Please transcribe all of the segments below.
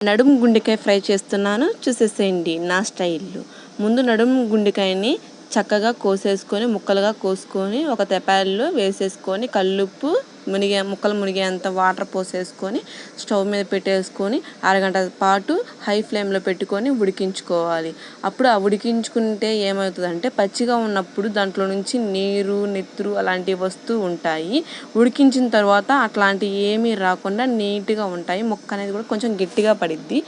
నడుము గుండెకాయ ఫ్రై చేస్తున్నాను. చూసేసేయండి నా స్టైల్లో ముందు నడుము గుండెకాయని చక్కగా కోసేసుకొని ముక్కలుగా కోసుకొని ఒక తెపాల్లో వేసేసుకొని కల్లుప్పు మునిగే ముక్కలు మునిగేంత వాటర్ పోసేసుకొని స్టవ్ మీద పెట్టేసుకొని అరగంట పాటు హై ఫ్లేమ్లో పెట్టుకొని ఉడికించుకోవాలి. అప్పుడు ఆ ఉడికించుకుంటే ఏమవుతుందంటే పచ్చిగా ఉన్నప్పుడు దాంట్లో నుంచి నీరు నెత్తురు అలాంటివి వస్తూ ఉంటాయి. ఉడికించిన తర్వాత అట్లాంటివి ఏమీ రాకుండా నీట్గా ఉంటాయి. ముక్క అనేది కూడా కొంచెం గట్టిగా పడిద్ది.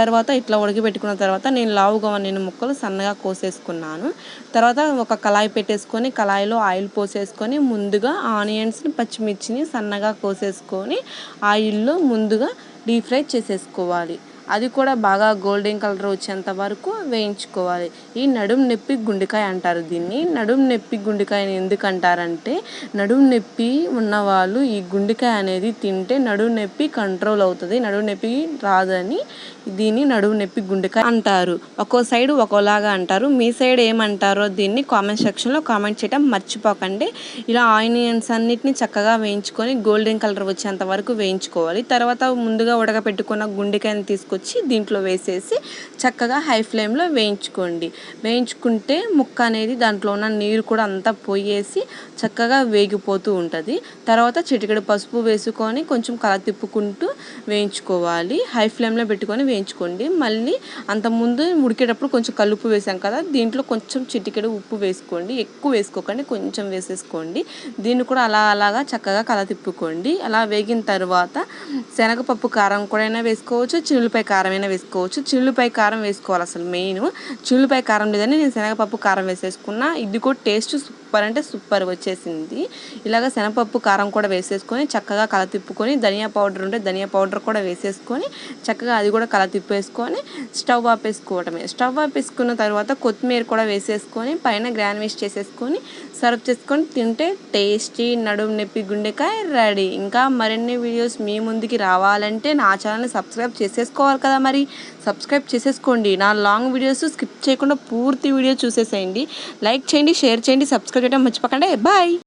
తర్వాత ఇట్లా ఉడకబెట్టుకున్న తర్వాత నేను లావుగా నేను ముక్కలు సన్నగా కోసేసుకున్నాను. తర్వాత ఒక కళాయి పెట్టేసుకొని కళాయిలో ఆయిల్ పోసేసుకొని ముందుగా ఆనియన్స్ని పచ్చిమిర్చిని సన్నగా కోసేసుకొని ఆయిల్లో ముందుగా డీప్ ఫ్రై చేసేసుకోవాలి. అది కూడా బాగా గోల్డెన్ కలర్ వచ్చేంత వరకు వేయించుకోవాలి. ఈ నడుము నొప్పి గుండెకాయ అంటారు దీన్ని. నడుము నొప్పి గుండెకాయని ఎందుకు అంటారంటే నడుము నొప్పి ఉన్నవాళ్ళు ఈ గుండెకాయ అనేది తింటే నడుము నొప్పి కంట్రోల్ అవుతుంది. నడుము నొప్పి రాదని దీన్ని నడుము నొప్పి గుండెకాయ అంటారు. ఒక్కో సైడ్ ఒక్కోలాగా అంటారు. మీ సైడ్ ఏమంటారో దీన్ని కామెంట్ సెక్షన్లో కామెంట్ చేయడం మర్చిపోకండి. ఇలా ఆనియన్స్ అన్నిటిని చక్కగా వేయించుకొని గోల్డెన్ కలర్ వచ్చేంత వరకు వేయించుకోవాలి. తర్వాత ముందుగా ఉడకపెట్టుకున్న గుండెకాయని తీసుకొచ్చి దీంట్లో వేసేసి చక్కగా హై ఫ్లేమ్లో వేయించుకోండి. వేయించుకుంటే ముక్క అనేది దాంట్లో ఉన్న నీరు కూడా అంతా పోయేసి చక్కగా వేగిపోతూ ఉంటుంది. తర్వాత చిటికెడు పసుపు వేసుకొని కొంచెం కల తిప్పుకుంటూ వేయించుకోవాలి. హై ఫ్లేమ్లో పెట్టుకొని వేయించుకోండి. మళ్ళీ అంతకుముందు ఉడికేటప్పుడు కొంచెం కలుపు వేసాం కదా దీంట్లో కొంచెం చిటికెడు ఉప్పు వేసుకోండి. ఎక్కువ వేసుకోకండి కొంచెం వేసేసుకోండి. దీన్ని కూడా అలా అలాగా చక్కగా కల తిప్పుకోండి. అలా వేగిన తర్వాత శనగపప్పు కారం కూడా అయినా వేసుకోవచ్చు చిల్లిపాయ కారమైనా వేసుకోవచ్చు. చిల్లుపై కారం వేసుకోవాలి అసలు మెయిన్. చిల్లుపై కారం లేదని నేను శనగపప్పు కారం వేసేసుకున్నా. ఇది కూడా టేస్ట్ సూపర్ అంటే సూపర్ వచ్చేసింది. ఇలాగ శనగపప్పు కారం కూడా వేసేసుకొని చక్కగా కల తిప్పుకొని ధనియా పౌడర్ ఉంటే ధనియా పౌడర్ కూడా వేసేసుకొని చక్కగా అది కూడా కల తిప్పేసుకొని స్టవ్ ఆపేసుకోవటమే స్టవ్ ఆపేసుకున్న తర్వాత కొత్తిమీర కూడా వేసేసుకొని పైన గ్రానిష్ చేసేసుకొని సర్వ్ చేసుకొని తింటే టేస్టీ నడుము నొప్పి గుండెకాయ రెడీ. ఇంకా మరిన్ని వీడియోస్ మీ ముందుకి రావాలంటే నా ఛానల్ని సబ్స్క్రైబ్ చేసేసుకోవాలి కదా మరి? సబ్స్క్రైబ్ చేసేసుకోండి. నా లాంగ్ వీడియోస్ స్కిప్ చేయకుండా పూర్తి వీడియో చూసేసేయండి. లైక్ చేయండి షేర్ చేయండి సబ్స్క్రైబ్ చేయడం మర్చిపోకండి బాయ్.